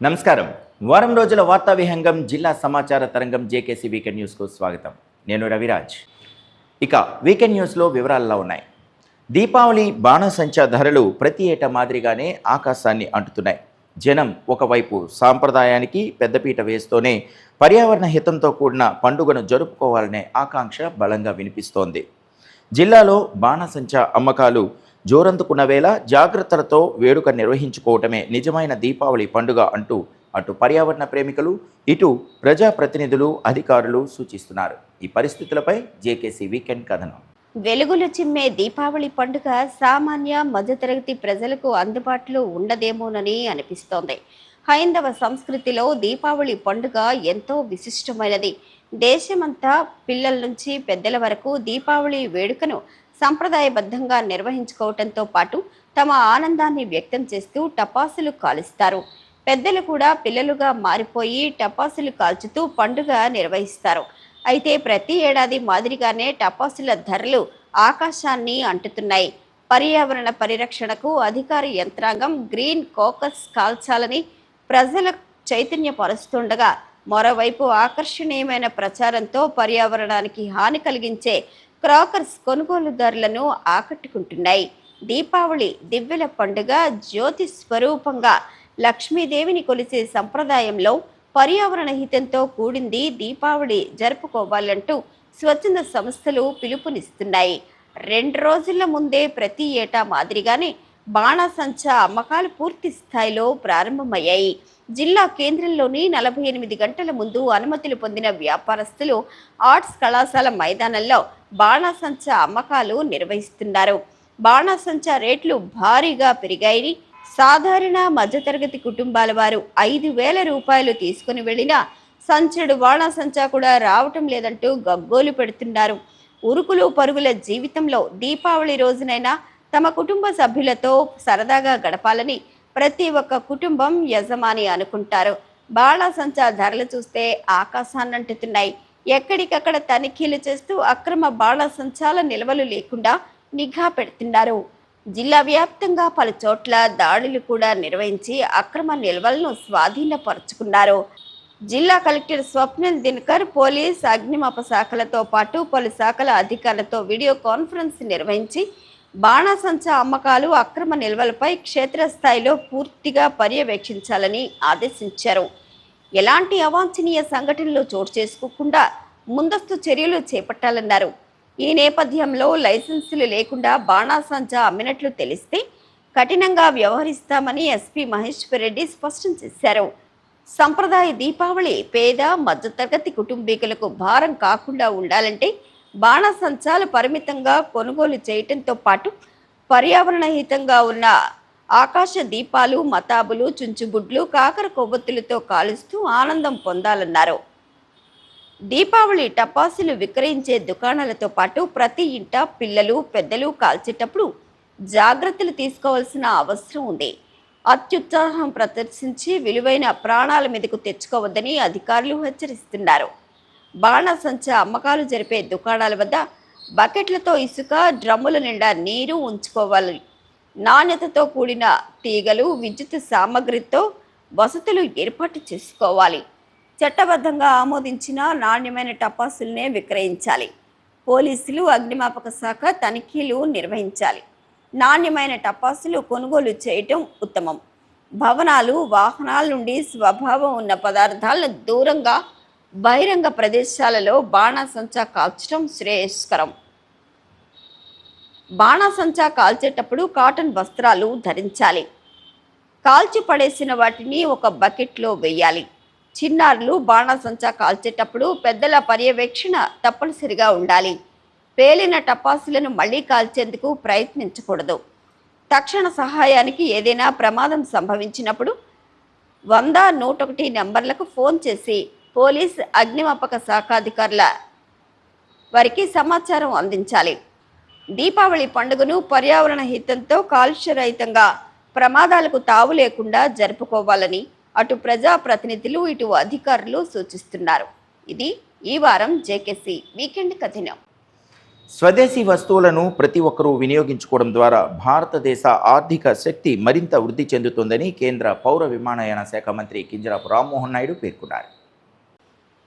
నమస్కారం. వారం రోజుల వార్తా విహంగం జిల్లా సమాచార తరంగం జేకేసీ వీకెండ్ న్యూస్కు స్వాగతం. నేను రవిరాజ్. ఇక వీకెండ్ న్యూస్లో వివరాల్లో ఉన్నాయి. దీపావళి బాణసంచా ధరలు ప్రతి ఏటా మాదిరిగానే ఆకాశాన్ని అంటుతున్నాయి. జనం ఒకవైపు సాంప్రదాయానికి పెద్దపీట వేస్తూనే పర్యావరణ హితంతో కూడిన పండుగను జరుపుకోవాలనే ఆకాంక్ష బలంగా వినిపిస్తోంది. జిల్లాలో బాణసంచా అమ్మకాలు జోరందుకున్న వేళ జాగ్రత్తలతో వేడుక నిర్వహించుకోవటమే నిజమైన దీపావళి పండుగ అంటూ అటు పర్యావరణ ప్రేమికులు ఇటు ప్రజాప్రతినిధులు అధికారులు సూచిస్తున్నారు. ఈ పరిస్థితులపై జేకేసీ వీకెండ్ కథనం. వెలుగులు చిమ్మే దీపావళి పండుగ సామాన్య మధ్యతరగతి ప్రజలకు అందుబాటులో ఉండదేమోనని అనిపిస్తోంది. హైందవ సంస్కృతిలో దీపావళి పండుగ ఎంతో విశిష్టమైనది. దేశమంతా పిల్లల నుంచి పెద్దల వరకు దీపావళి వేడుకను సంప్రదాయబద్ధంగా నిర్వహించుకోవటంతో పాటు తమ ఆనందాన్ని వ్యక్తం చేస్తూ టపాసులు కాలుస్తారు. పెద్దలు కూడా పిల్లలుగా మారిపోయి టపాసులు కాల్చుతూ పండుగ నిర్వహిస్తారు. అయితే ప్రతి ఏడాది మాదిరిగానే టపాసుల ధరలు ఆకాశాన్ని అంటుతున్నాయి. పర్యావరణ పరిరక్షణకు అధికార యంత్రాంగం గ్రీన్ కోకస్ కాల్చాలని ప్రజల చైతన్యపరుస్తుండగా మరోవైపు ఆకర్షణీయమైన ప్రచారంతో పర్యావరణానికి హాని కలిగించే క్రాకర్స్ కొనుగోలుదారులను ఆకట్టుకుంటున్నాయి. దీపావళి దివ్యల పండుగ జ్యోతి స్వరూపంగా లక్ష్మీదేవిని కొలిసే సంప్రదాయంలో పర్యావరణ హితంతో కూడింది దీపావళి జరుపుకోవాలంటూ స్వచ్ఛంద సంస్థలు పిలుపునిస్తున్నాయి. రెండు రోజుల ముందే ప్రతి ఏటా మాదిరిగానే బాణాసంచా అమ్మకాలు పూర్తి స్థాయిలో ప్రారంభమయ్యాయి. జిల్లా కేంద్రంలోని నలభై ఎనిమిది గంటల ముందు అనుమతులు పొందిన వ్యాపారస్తులు ఆర్ట్స్ కళాశాల మైదానంలో బాణాసంచా అమ్మకాలు నిర్వహిస్తున్నారు. బాణాసంచా రేట్లు భారీగా పెరిగాయని సాధారణ మధ్యతరగతి కుటుంబాల వారు ఐదు వేల రూపాయలు తీసుకుని వెళ్ళినా సంచడు బాణాసంచా కూడా రావటం లేదంటూ గగ్గోలు పెడుతున్నారు. ఉరుకులు పరుగుల జీవితంలో దీపావళి రోజునైనా తమ కుటుంబ సభ్యులతో సరదాగా గడపాలని ప్రతి ఒక్క కుటుంబం యజమాని అనుకుంటారు. బాణాసంచా ధరలు చూస్తే ఆకాశాన్నంటుతున్నాయి. ఎక్కడికక్కడ తనిఖీలు చేస్తూ అక్రమ బాణాసంచాల నిల్వలు లేకుండా నిఘా పెడుతున్నారు. జిల్లా వ్యాప్తంగా పలు చోట్ల దాడులు కూడా నిర్వహించి అక్రమ నిల్వలను స్వాధీనపరుచుకున్నారు. జిల్లా కలెక్టర్ స్వప్నిల్ దినకర్ పోలీస్ అగ్నిమాప శాఖలతో పాటు పలు శాఖల అధికారులతో వీడియో కాన్ఫరెన్స్ నిర్వహించి బాణాసంచా అమ్మకాలు అక్రమ నిల్వలపై క్షేత్రస్థాయిలో పూర్తిగా పర్యవేక్షించాలని ఆదేశించారు. ఎలాంటి అవాంఛనీయ సంఘటనలు చోటు చేసుకోకుండా ముందస్తు చర్యలు చేపట్టాలన్నారు. ఈ నేపథ్యంలో లైసెన్సులు లేకుండా బాణాసంచా అమ్మినట్లు తెలిస్తే కఠినంగా వ్యవహరిస్తామని ఎస్పీ మహేశ్వర్ రెడ్డి స్పష్టం చేశారు. సంప్రదాయ దీపావళి పేద మధ్యతరగతి కుటుంబీకులకు భారం కాకుండా ఉండాలంటే బాణసంచాలు పరిమితంగా కొనుగోలు చేయటంతో పాటు పర్యావరణ హితంగా ఉన్న ఆకాశ దీపాలు మతాబులు చుంచుబుడ్లు కాకర కొవ్వొత్తులతో కాలుస్తూ ఆనందం పొందాలన్నారు. దీపావళి టపాసులు విక్రయించే దుకాణాలతో పాటు ప్రతి ఇంట పిల్లలు పెద్దలు కాల్చేటప్పుడు జాగ్రత్తలు తీసుకోవాల్సిన అవసరం ఉంది. అత్యుత్సాహం ప్రదర్శించి విలువైన ప్రాణాల మీదకు తెచ్చుకోవద్దని అధికారులు హెచ్చరిస్తున్నారు. బాణాసంచా అమ్మకాలు జరిపే దుకాణాల వద్ద బకెట్లతో ఇసుక డ్రమ్ముల నిండా నీరు ఉంచుకోవాలి. నాణ్యతతో కూడిన తీగలు విద్యుత్ సామగ్రితో వసతులు ఏర్పాటు చేసుకోవాలి. చట్టబద్ధంగా ఆమోదించిన నాణ్యమైన టపాసులనే విక్రయించాలి. పోలీసులు అగ్నిమాపక శాఖ తనిఖీలు నిర్వహించాలి. నాణ్యమైన టపాసులు కొనుగోలు చేయటం ఉత్తమం. భవనాలు వాహనాల నుండి స్వభావం ఉన్న పదార్థాలను దూరంగా బహిరంగ ప్రదేశాలలో బాణాసంచా కాల్చడం శ్రేయస్కరం. బాణాసంచా కాల్చేటప్పుడు కాటన్ వస్త్రాలు ధరించాలి. కాల్చి పడేసిన వాటిని ఒక బకెట్లో వేయాలి. చిన్నారులు బాణాసంచా కాల్చేటప్పుడు పెద్దల పర్యవేక్షణ తప్పనిసరిగా ఉండాలి. పేలిన టపాసులను మళ్ళీ కాల్చేందుకు ప్రయత్నించకూడదు. తక్షణ సహాయానికి ఏదైనా ప్రమాదం సంభవించినప్పుడు వంద నూట ఒకటి నెంబర్లకు ఫోన్ చేసి పోలీస్ అగ్నిమాపక శాఖ అధికారుల వారికి సమాచారం అందించాలి. దీపావళి పండుగను పర్యావరణ హితంతో కాలుష్యరహితంగా ప్రమాదాలకు తావు లేకుండా జరుపుకోవాలని అటు ప్రజాప్రతినిధులు ఇటు అధికారులు సూచిస్తున్నారు. ఇది ఈ వారం జేకేసీ వీకెండ్ కథనం. స్వదేశీ వస్తువులను ప్రతి ఒక్కరూ వినియోగించుకోవడం ద్వారా భారతదేశ ఆర్థిక శక్తి మరింత వృద్ధి చెందుతుందని కేంద్ర పౌర విమానయాన శాఖ మంత్రి కింజరాపు రామ్మోహన్ నాయుడు పేర్కొన్నారు.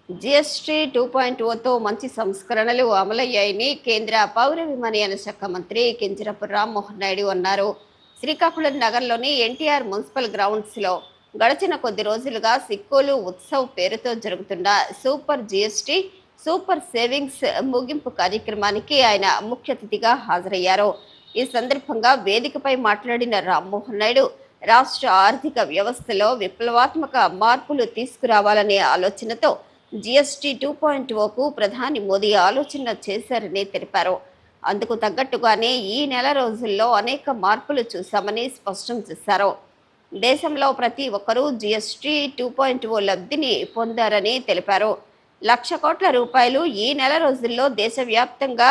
జిఎస్టీ టూ పాయింట్ ఓతో మంచి సంస్కరణలు అమలయ్యాయని కేంద్ర పౌర విమానయాన శాఖ మంత్రి కింజరపు రామ్మోహన్ నాయుడు అన్నారు. శ్రీకాకుళం నగర్లోని ఎన్టీఆర్ మున్సిపల్ గ్రౌండ్స్లో గడిచిన కొద్ది రోజులుగా సిక్కోలు ఉత్సవ్ పేరుతో జరుగుతున్న సూపర్ జిఎస్టీ సూపర్ సేవింగ్స్ ముగింపు కార్యక్రమానికి ఆయన ముఖ్య అతిథిగా హాజరయ్యారు. ఈ సందర్భంగా వేదికపై మాట్లాడిన రామ్మోహన్ నాయుడు రాష్ట్ర ఆర్థిక వ్యవస్థలో విప్లవాత్మక మార్పులు తీసుకురావాలనే ఆలోచనతో జిఎస్టీ టూ పాయింట్ ఓకు ప్రధాని మోదీ ఆలోచన చేశారని తెలిపారు. అందుకు తగ్గట్టుగానే ఈ నెల రోజుల్లో అనేక మార్పులు చూశామని స్పష్టం చేశారు. దేశంలో ప్రతి ఒక్కరూ జిఎస్టీ టూ పాయింట్ ఓ లబ్ధిని పొందారని తెలిపారు. లక్ష కోట్ల రూపాయలు ఈ నెల రోజుల్లో దేశవ్యాప్తంగా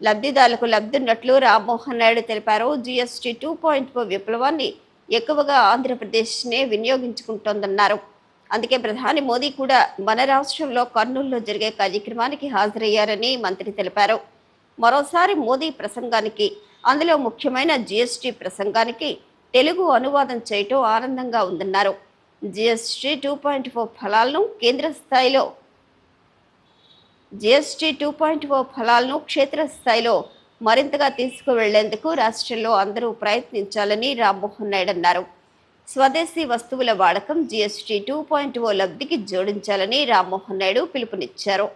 లబ్ధిదారులకు లబ్ధిన్నట్లు రామ్మోహన్ నాయుడు తెలిపారు. జిఎస్టీ టూ పాయింట్ ఓ విప్లవాన్ని ఎక్కువగా ఆంధ్రప్రదేశ్నే వినియోగించుకుంటోందన్నారు. అందుకే ప్రధాని మోదీ కూడా మన రాష్ట్రంలో కర్నూలులో జరిగే కార్యక్రమానికి హాజరయ్యారని మంత్రి తెలిపారు. మరోసారి మోదీ ప్రసంగానికి అందులో ముఖ్యమైన జిఎస్టీ ప్రసంగానికి తెలుగు అనువాదం చేయటం ఆనందంగా ఉందన్నారు. జిఎస్టీ టూ పాయింట్ ఫోర్ ఫలాలను కేంద్ర స్థాయిలో జిఎస్టీ టూ పాయింట్ ఓ ఫలాలను క్షేత్రస్థాయిలో మరింతగా తీసుకువెళ్ళేందుకు రాష్ట్రంలో అందరూ ప్రయత్నించాలని రామ్మోహన్ నాయుడు అన్నారు. స్వదేశీ వస్తువుల వాడకం జిఎస్టీ టూ పాయింట్ ఓ లబ్ధికి జోడించాలని రామ్మోహన్ నాయుడు పిలుపునిచ్చారు.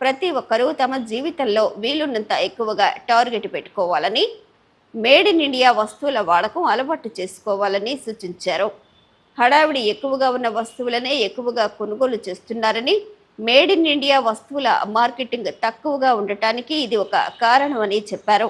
ప్రతి ఒక్కరూ తమ జీవితంలో వీలున్నంత ఎక్కువగా టార్గెట్ పెట్టుకోవాలని మేడ్ ఇన్ ఇండియా వస్తువుల వాడకం అలవాటు చేసుకోవాలని సూచించారు. హడావిడి ఎక్కువగా ఉన్న వస్తువులనే ఎక్కువగా కొనుగోలు చేస్తున్నారని మేడ్ ఇన్ ఇండియా వస్తువుల మార్కెటింగ్ తక్కువగా ఉండటానికి ఇది ఒక కారణమని చెప్పారు.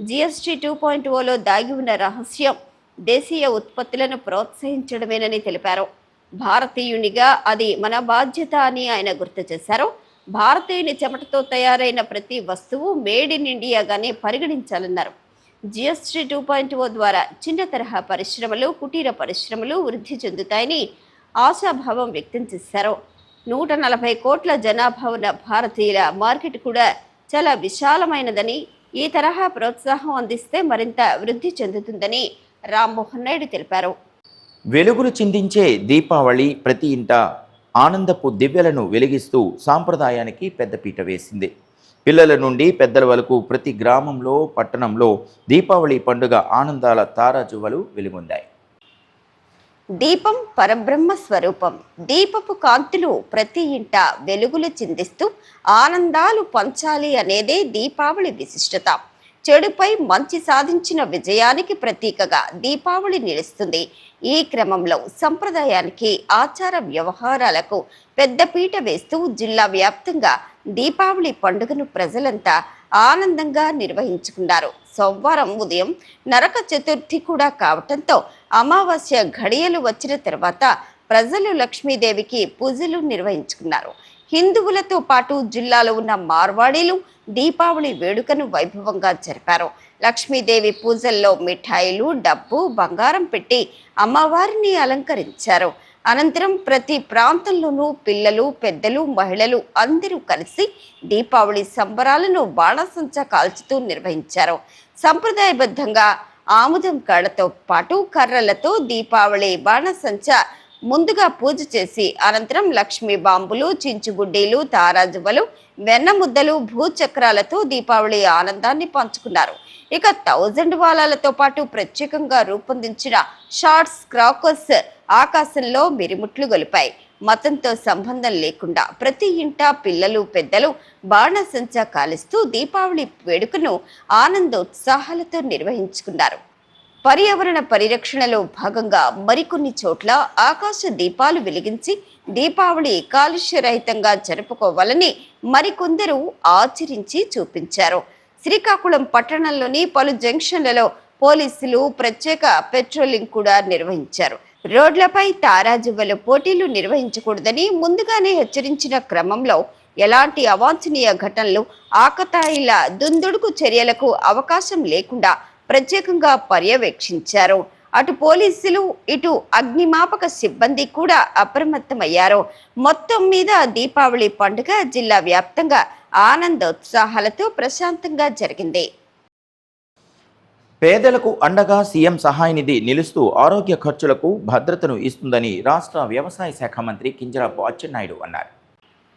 జిఎస్టీ టూ పాయింట్ ఓలో దాగి ఉన్న రహస్యం దేశీయ ఉత్పత్తులను ప్రోత్సహించడమేనని తెలిపారు. భారతీయునిగా అది మన బాధ్యత అని ఆయన గుర్తు చేశారు. భారతీయుని చెమటతో తయారైన ప్రతి వస్తువు మేడ్ ఇన్ ఇండియాగానే పరిగణించాలన్నారు. జిఎస్టీ టూ పాయింట్ ఓ ద్వారా చిన్న తరహా పరిశ్రమలు కుటీర పరిశ్రమలు వృద్ధి చెందుతాయని ఆశాభావం వ్యక్తం చేశారు. నూట నలభై కోట్ల జనాభా ఉన్న భారతీయుల మార్కెట్ కూడా చాలా విశాలమైనదని ఈ తరహా ప్రోత్సాహం అందిస్తే మరింత వృద్ధి చెందుతుందని రామ్మోహన్ నాయుడు తెలిపారు. వెలుగులు చిందించే దీపావళి ప్రతి ఇంట ఆనందపు దివ్యలను వెలిగిస్తూ సాంప్రదాయానికి పెద్దపీట వేసింది. పిల్లల నుండి పెద్దల వరకు ప్రతి గ్రామంలో పట్టణంలో దీపావళి పండుగ ఆనందాల తారాజువలు వెలుగొందాయి. దీపం పరబ్రహ్మ స్వరూపం. దీపపు కాంతులు ప్రతి ఇంట వెలుగులు చిందిస్తూ ఆనందాలు పంచాలి అనేదే దీపావళి విశిష్టత. చెడుపై మంచి సాధించిన విజయానికి ప్రతీకగా దీపావళి నిలుస్తుంది. ఈ క్రమంలో సంప్రదాయానికి ఆచార వ్యవహారాలకు పెద్దపీట వేస్తూ జిల్లా వ్యాప్తంగా దీపావళి పండుగను ప్రజలంతా ఆనందంగా నిర్వహించుకున్నారు సోమవారం ఉదయం నరక చతుర్థి కూడా కావటంతో అమావాస్య ఘడియలు వచ్చిన తర్వాత ప్రజలు లక్ష్మీదేవికి పూజలు నిర్వహించుకున్నారు. హిందువులతో పాటు జిల్లాలో ఉన్న మార్వాడీలు దీపావళి వేడుకను వైభవంగా జరిపారు. లక్ష్మీదేవి పూజల్లో మిఠాయిలు డబ్బు బంగారం పెట్టి అమ్మవారిని అలంకరించారు. అనంతరం ప్రతి ప్రాంతంలోనూ పిల్లలు పెద్దలు మహిళలు అందరూ కలిసి దీపావళి సంబరాలను బాణసంచా కాల్చుతూ నిర్వహించారు. సంప్రదాయబద్ధంగా ఆముదం కాడతో పాటు కర్రలతో దీపావళి బాణసంచా ముందుగా పూజ చేసి అనంతరం లక్ష్మీ బాంబులు చించుగుడ్డీలు తారాజువలు వెన్న ముద్దలు భూచక్రాలతో దీపావళి ఆనందాన్ని పంచుకున్నారు. ఇక థౌజండ్ వాలాలతో పాటు ప్రత్యేకంగా రూపొందించిన షార్ట్స్ క్రాకర్స్ ఆకాశంలో మిరిముట్లు గొలిపాయి. మతంతో సంబంధం లేకుండా ప్రతి ఇంట పిల్లలు పెద్దలు బాణసంచా కాలుస్తూ దీపావళి వేడుకను ఆనందోత్సాహాలతో నిర్వహించుకున్నారు. పర్యావరణ పరిరక్షణలో భాగంగా మరికొన్ని చోట్ల ఆకాశ దీపాలు వెలిగించి దీపావళి కాలుష్యరహితంగా జరుపుకోవాలని మరికొందరు ఆచరించి చూపించారు. శ్రీకాకుళం పట్టణంలోని పలు జంక్షన్లలో పోలీసులు ప్రత్యేక పెట్రోలింగ్ కూడా నిర్వహించారు. రోడ్లపై తారాజువ్వల పోటీలు నిర్వహించకూడదని ముందుగానే హెచ్చరించిన క్రమంలో ఎలాంటి అవాంఛనీయ ఘటనలు ఆకతాయిల దుందుడుకు చర్యలకు అవకాశం లేకుండా ప్రత్యేకంగా పర్యవేక్షించారు. అటు పోలీసులు ఇటు అగ్నిమాపక సిబ్బంది కూడా అప్రమత్తమయ్యారు. మొత్తం మీద దీపావళి పండుగ జిల్లా వ్యాప్తంగా ఆనందోత్సాహాలతో ప్రశాంతంగా జరిగింది. పేదలకు అండగా సీఎం సహాయ నిధి నిలుస్తూ ఆరోగ్య ఖర్చులకు భద్రతను ఇస్తుందని రాష్ట్ర వ్యవసాయ శాఖ మంత్రి కింజరాపు అచ్చెన్నాయుడు అన్నారు.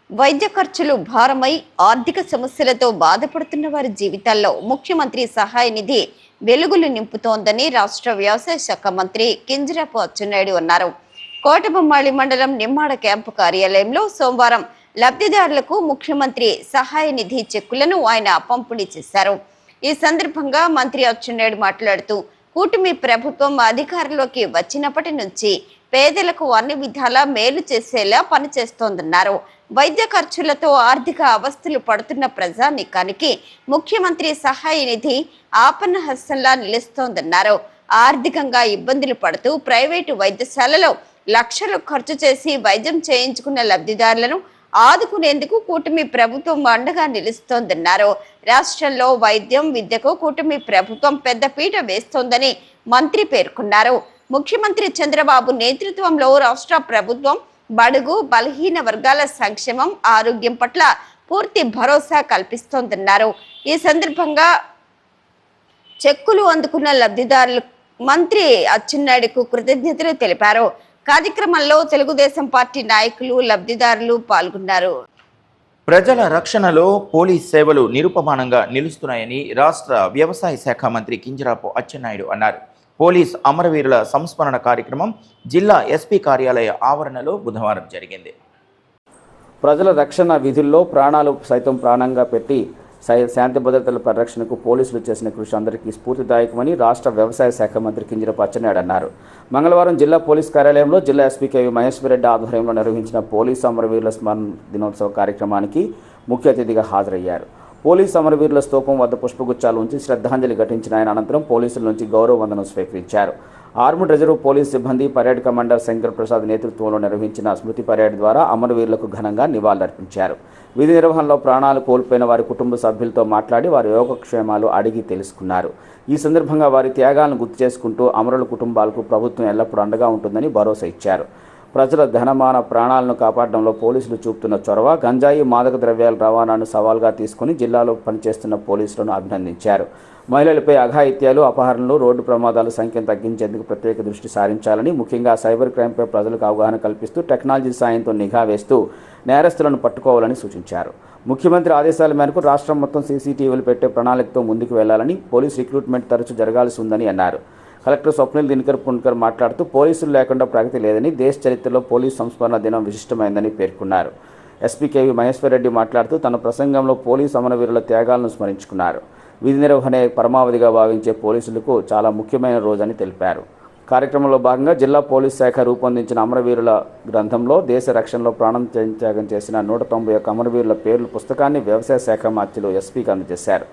వైద్య ఖర్చులు భారమై ఆర్థిక సమస్యలతో బాధపడుతున్న వారి జీవితాల్లో ముఖ్యమంత్రి సహాయ నిధి వెలుగులు నింపుతోందని రాష్ట్ర వ్యవసాయ శాఖ మంత్రి కింజరాపు అచ్చెన్నాయుడు అన్నారు. కోటబొమ్మాళి మండలం నిమ్మాడ క్యాంపు కార్యాలయంలో సోమవారం లబ్ధిదారులకు ముఖ్యమంత్రి సహాయ నిధి చెక్కులను ఆయన పంపిణీ చేశారు. ఈ సందర్భంగా మంత్రి అచ్చెన్నాయుడు మాట్లాడుతూ కూటమి ప్రభుత్వం అధికారంలోకి వచ్చినప్పటి నుంచి పేదలకు అన్ని విధాలా మేలు చేసేలా పనిచేస్తోందన్నారు. వైద్య ఖర్చులతో ఆర్థిక అవస్థలు పడుతున్న ప్రజానికానికి ముఖ్యమంత్రి సహాయ నిధి ఆపన్న హస్తంలా నిలుస్తోందన్నారు. ఆర్థికంగా ఇబ్బందులు పడుతూ ప్రైవేటు వైద్యశాలలో లక్షలు ఖర్చు చేసి వైద్యం చేయించుకున్న లబ్ధిదారులను ఆదుకునేందుకు కూటమి ప్రభుత్వం అండగా నిలుస్తోందన్నారు. రాష్ట్రంలో వైద్యం విద్యకు కూటమి ప్రభుత్వం పెద్దపీట వేస్తోందని మంత్రి పేర్కొన్నారు. ముఖ్యమంత్రి చంద్రబాబు నేతృత్వంలో రాష్ట్ర ప్రభుత్వం బడుగు బలహీన వర్గాల సంక్షేమం ఆరోగ్యం పట్ల పూర్తి భరోసా కల్పిస్తోందన్నారు. ఈ సందర్భంగా చెక్కులు అందుకున్న లబ్ధిదారులు మంత్రి అచ్చెన్నాయుడుకు కృతజ్ఞతలు తెలిపారు. కార్యక్రమంలో తెలుగుదేశం పార్టీ నాయకులు లబ్ధిదారులు పాల్గొన్నారు. ప్రజల రక్షణలో పోలీస్ సేవలు నిరుపమానంగా నిలుస్తున్నాయని రాష్ట్ర వ్యవసాయ శాఖ మంత్రి కింజరాపు అచ్చెన్నాయుడు అన్నారు. పోలీస్ అమరవీరుల సంస్మరణ కార్యక్రమం జిల్లా ఎస్పీ కార్యాలయ ఆవరణలో బుధవారం జరిగింది. ప్రజల రక్షణ విధుల్లో ప్రాణాలు సైతం ప్రాణంగా పెట్టి శాంతి భద్రతల పరిరక్షణకు పోలీసులు చేసిన కృషి అందరికీ స్ఫూర్తిదాయకమని రాష్ట్ర వ్యవసాయ శాఖ మంత్రి కింజరపు అచ్చెన్నాయుడు అన్నారు. మంగళవారం జిల్లా పోలీస్ కార్యాలయంలో జిల్లా ఎస్పీ కేవి మహేశ్వరరెడ్డి ఆధ్వర్యంలో నిర్వహించిన పోలీసు అమరవీరుల స్మరణ దినోత్సవ కార్యక్రమానికి ముఖ్య అతిథిగా హాజరయ్యారు. పోలీస్ అమరవీరుల స్తూపం వద్ద పుష్పగుచ్చాలు ఉంచి శ్రద్ధాంజలి ఘటించిన ఆయన అనంతరం పోలీసుల నుంచి గౌరవ వందనం స్వీకరించారు. ఆర్మ్డ్ రిజర్వ్ పోలీస్ సిబ్బంది పరేడ్ కమాండర్ శంకర్ ప్రసాద్ నేతృత్వంలో నిర్వహించిన స్మృతి పరేడ్ ద్వారా అమరవీరులకు ఘనంగా నివాళులర్పించారు. విధి నిర్వహణలో ప్రాణాలు కోల్పోయిన వారి కుటుంబ సభ్యులతో మాట్లాడి వారి యోగక్షేమాలు అడిగి తెలుసుకున్నారు. ఈ సందర్భంగా వారి త్యాగాలను గుర్తు చేసుకుంటూ అమరుల కుటుంబాలకు ప్రభుత్వం ఎల్లప్పుడూ అండగా ఉంటుందని భరోసా ఇచ్చారు. ప్రజల ధనమాన ప్రాణాలను కాపాడడంలో పోలీసులు చూపుతున్న చొరవ గంజాయి మాదక ద్రవ్యాల రవాణాను సవాల్గా తీసుకుని జిల్లాలో పనిచేస్తున్న పోలీసులను అభినందించారు. మహిళలపై అఘాయిత్యాలు అపహరణలు రోడ్డు ప్రమాదాల సంఖ్యను తగ్గించేందుకు ప్రత్యేక దృష్టి సారించాలని ముఖ్యంగా సైబర్ క్రైమ్పై ప్రజలకు అవగాహన కల్పిస్తూ టెక్నాలజీ సాయంతో నిఘా వేస్తూ నేరస్తులను పట్టుకోవాలని సూచించారు. ముఖ్యమంత్రి ఆదేశాల మేరకు రాష్ట్రం మొత్తం సీసీటీవీలు పెట్టే ప్రణాళికతో ముందుకు వెళ్ళాలని పోలీస్ రిక్రూట్మెంట్ తరచూ జరగాల్సి ఉందని అన్నారు. కలెక్టర్ స్వప్నిల్ దినకర్ పున్కర్ మాట్లాడుతూ పోలీసులు లేకుండా ప్రగతి లేదని దేశ చరిత్రలో పోలీస్ సంస్మరణ దినం విశిష్టమైందని పేర్కొన్నారు. ఎస్పీకేవి మహేశ్వర్ రెడ్డి మాట్లాడుతూ తన ప్రసంగంలో పోలీస్ అమరవీరుల త్యాగాలను స్మరించుకున్నారు. విధి నిర్వహణే పరమావధిగా భావించే పోలీసులకు చాలా ముఖ్యమైన రోజని తెలిపారు. కార్యక్రమంలో భాగంగా జిల్లా పోలీస్ శాఖ రూపొందించిన అమరవీరుల గ్రంథంలో దేశ రక్షణలో ప్రాణం త్యాగం చేసిన నూట తొంభై ఒక్క అమరవీరుల పేర్ల పుస్తకాన్ని వ్యవసాయ శాఖ మార్చిలో ఎస్పీకి అందజేశారు.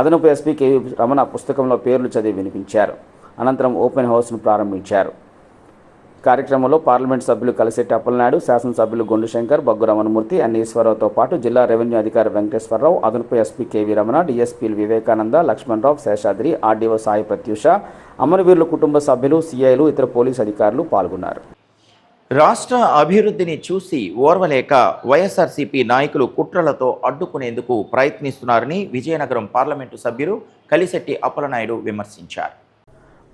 అదనపు ఎస్పీ కేవీ రమణ పుస్తకంలో పేర్లు చదివి వినిపించారు. అనంతరం ఓపెన్ హౌస్ను ప్రారంభించారు. కార్యక్రమంలో పార్లమెంట్ సభ్యులు కలిసెట్టి అప్పలనాయుడు శాసనసభ్యులు గొండు శంకర్ బగ్గు రమణమూర్తి ఎన్ ఈశ్వరరావుతో పాటు జిల్లా రెవెన్యూ అధికారి వెంకటేశ్వరరావు అదనపు ఎస్పీ కేవీ రమణ డిఎస్పీలు వివేకానంద లక్ష్మణరావు శేషాద్రి ఆర్డీఓ సాయి ప్రత్యూష అమరవీరుల కుటుంబ సభ్యులు సీఐలు ఇతర పోలీసు అధికారులు పాల్గొన్నారు. రాష్ట్ర అభివృద్ధిని చూసి ఓర్వలేక వైఎస్ఆర్సీపీ నాయకులు కుట్రలతో అడ్డుకునేందుకు ప్రయత్నిస్తున్నారని విజయనగరం పార్లమెంటు సభ్యులు కలిశెట్టి అప్పలనాయుడు విమర్శించారు.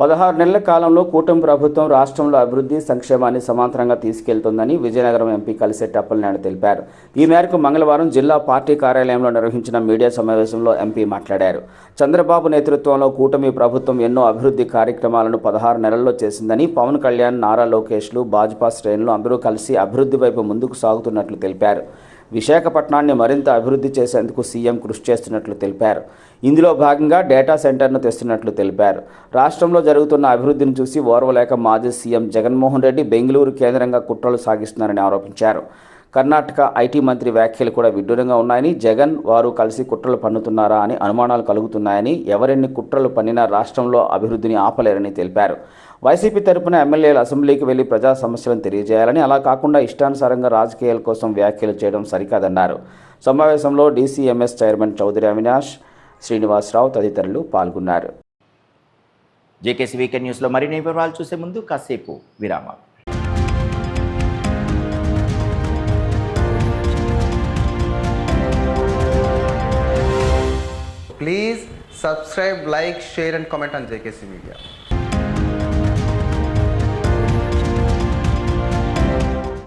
పదహారు నెలల కాలంలో కూటమి ప్రభుత్వం రాష్ట్రంలో అభివృద్ధి సంక్షేమాన్ని సమాంతరంగా తీసుకెళ్తోందని విజయనగరం ఎంపీ కలిసెట్టి అప్పలనాయుడు తెలిపారు. ఈ మేరకు మంగళవారం జిల్లా పార్టీ కార్యాలయంలో నిర్వహించిన మీడియా సమావేశంలో ఎంపీ మాట్లాడారు. చంద్రబాబు నేతృత్వంలో కూటమి ప్రభుత్వం ఎన్నో అభివృద్ధి కార్యక్రమాలను పదహారు నెలల్లో చేసిందని పవన్ కళ్యాణ్ నారా లోకేష్లు భాజపా శ్రేణులు అందరూ కలిసి అభివృద్ధి వైపు ముందుకు సాగుతున్నట్లు తెలిపారు. విశాఖపట్నాన్ని మరింత అభివృద్ధి చేసేందుకు సీఎం కృషి చేస్తున్నట్లు తెలిపారు. ఇందులో భాగంగా డేటా సెంటర్ను తెస్తున్నట్లు తెలిపారు. రాష్ట్రంలో జరుగుతున్న అభివృద్ధిని చూసి ఓర్వలేక మాజీ సీఎం జగన్మోహన్ రెడ్డి బెంగళూరు కేంద్రంగా కుట్రలు సాగిస్తున్నారని ఆరోపించారు. కర్ణాటక ఐటీ మంత్రి వ్యాఖ్యలు కూడా విడ్డూరంగా ఉన్నాయని జగన్ వారు కలిసి కుట్రలు పన్నుతున్నారా అని అనుమానాలు కలుగుతున్నాయని ఎవరెన్ని కుట్రలు పన్నినా రాష్ట్రంలో అభివృద్ధిని ఆపలేరని తెలిపారు. వైసీపీ తరపున ఎమ్మెల్యేలు అసెంబ్లీకి వెళ్ళి ప్రజా సమస్యలను తెలియజేయాలని అలా కాకుండా ఇష్టానుసారంగా రాజకీయాల కోసం వ్యాఖ్యలు చేయడం సరికాదన్నారు. సమావేశంలో డీసీఎంఎస్ చైర్మన్ చౌదరి అవినాష్ శ్రీనివాసరావు తదితరులు పాల్గొన్నారు. జేకేసీ వీకెండ్ న్యూస్లో మరిన్ని వివరాలు చూసే ముందు కాసేపు విరామం. Please subscribe like share and comment on JKC media